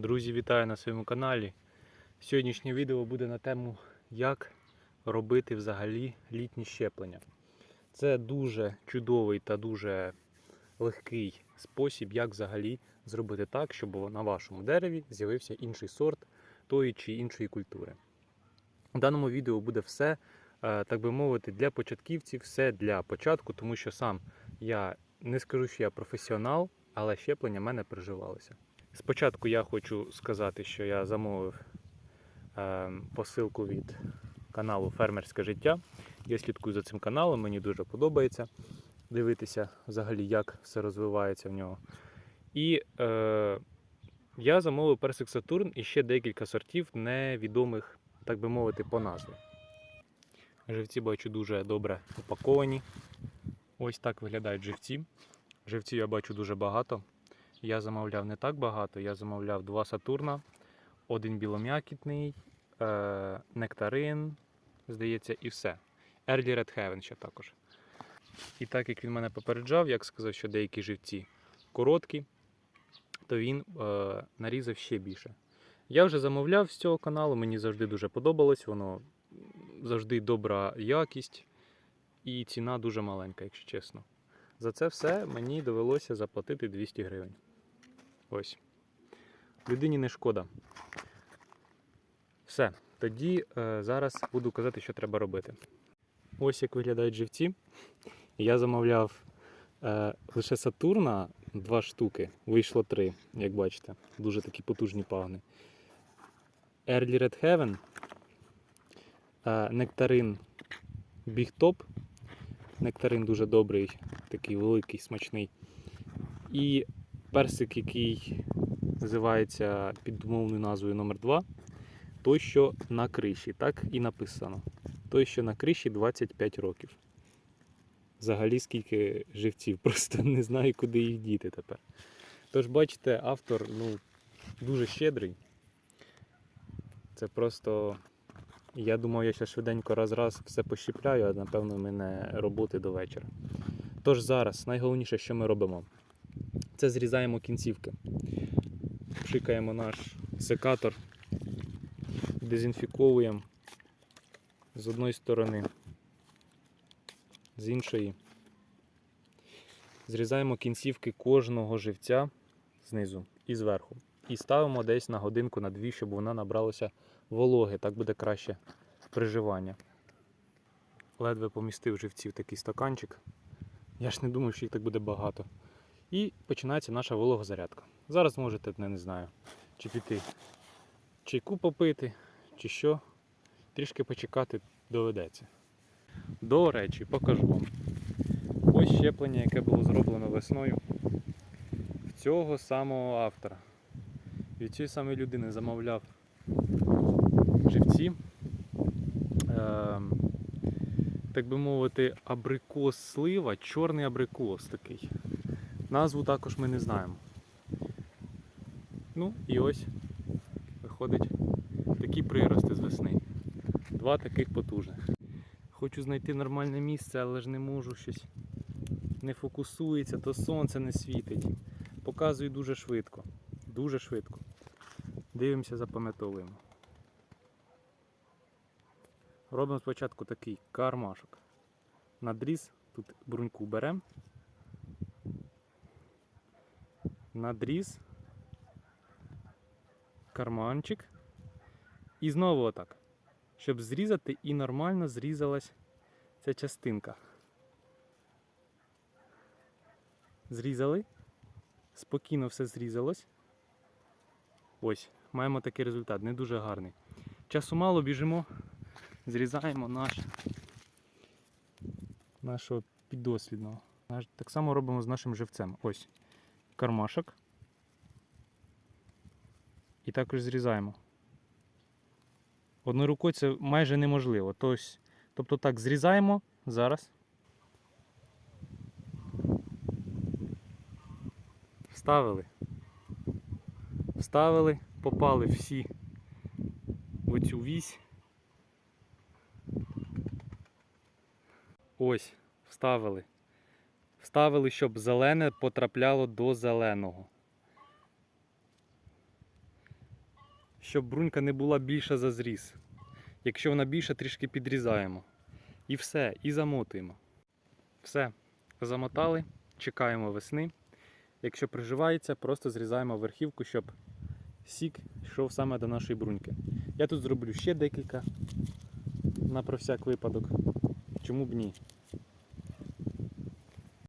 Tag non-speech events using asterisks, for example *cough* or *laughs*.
Друзі, вітаю на своєму каналі. Сьогоднішнє відео буде на тему, як робити взагалі літні щеплення. Це дуже чудовий та дуже легкий спосіб, як взагалі зробити так, щоб на вашому дереві з'явився інший сорт тої чи іншої культури. У даному відео буде все, е, так би мовити, для початківців, все для початку, тому що сам я не скажу, що я професіонал, але щеплення в мене приживалося. Спочатку я хочу сказати, що я замовив е, посилку від каналу Фермерське життя. Я слідкую за цим каналом, мені дуже подобається дивитися взагалі, як все розвивається в нього. І е, я замовив персик Сатурн і ще декілька сортів невідомих, так би мовити, по назві. Живці бачу дуже добре упаковані. Ось так виглядають живці. Живців я бачу дуже багато. Я замовляв не так багато. Я замовляв два Сатурна, один білом'якітний, е, нектарин, здається, і все. Early Red Heaven ще також. І так як він мене попереджав, як сказав, що деякі живці короткі, то він е, нарізав ще більше. Я вже замовляв з цього каналу, мені завжди дуже подобалось, воно завжди добра якість і ціна дуже маленька, якщо чесно. За це все мені довелося заплатити 200 гривень. Ось. Людині не шкода. Все. Тоді е, зараз буду казати, що треба робити. Ось як виглядають живці. Я замовляв е, лише Сатурна два штуки. Вийшло три, як бачите. Дуже такі потужні пагни. Early Red Heaven, е, нектарин Big Top. Нектарин дуже добрий, такий великий, смачний. І персик, який називається під умовною назвою номер 2 той, що на криші, так і написано. Той, що на криші 25 років. Взагалі, скільки живців, *laughs* просто не знаю, куди їх діти тепер. Тож, бачите, автор ну, дуже щедрий. Це просто. Я думав, я ще швиденько раз-раз все пощіпляю, а напевно в мене роботи до вечора. Тож зараз найголовніше, що ми робимо, це зрізаємо кінцівки. Пшикаємо наш секатор, дезінфіковуємо з одної сторони, з іншої. Зрізаємо кінцівки кожного живця знизу і зверху. І ставимо десь на годинку на дві, щоб вона набралася вологи, так буде краще приживання. Ледве помістив живців такий стаканчик. Я ж не думав, що їх так буде багато. І починається наша вологозарядка. Зараз можете, не, знаю, чи піти чайку попити, чи що. Трішки почекати доведеться. До речі, покажу вам. Ось щеплення, яке було зроблено весною в цього самого автора. Від цієї самої людини замовляв живці. Ем, так би мовити, абрикос слива, чорний абрикос такий. Назву також ми не знаємо. Ну і ось виходить такі прирости з весни. Два таких потужних. Хочу знайти нормальне місце, але ж не можу щось. Не фокусується, то сонце не світить. Показую дуже швидко. Дуже швидко. Дивимося, запам'ятовуємо. Робимо спочатку такий кармашок. Надріз, тут бруньку беремо. Надріз. Карманчик. І знову отак. Щоб зрізати і нормально зрізалась ця частинка. Зрізали. Спокійно все зрізалось. Ось, маємо такий результат, не дуже гарний. Часу мало біжимо, зрізаємо наш, нашого піддослідного. Так само робимо з нашим живцем. Ось кармашок. І також зрізаємо. Одною рукою це майже неможливо. Тобто, так, зрізаємо зараз. Вставили. Вставили, попали всі в оцю вісь. Ось, вставили. Вставили, щоб зелене потрапляло до зеленого. щоб брунька не була більша за зріз. Якщо вона більша, трішки підрізаємо. І все, і замотуємо. Все, замотали, чекаємо весни. Якщо приживається, просто зрізаємо верхівку, щоб сік йшов саме до нашої бруньки. Я тут зроблю ще декілька на про всяк випадок. Чому б ні?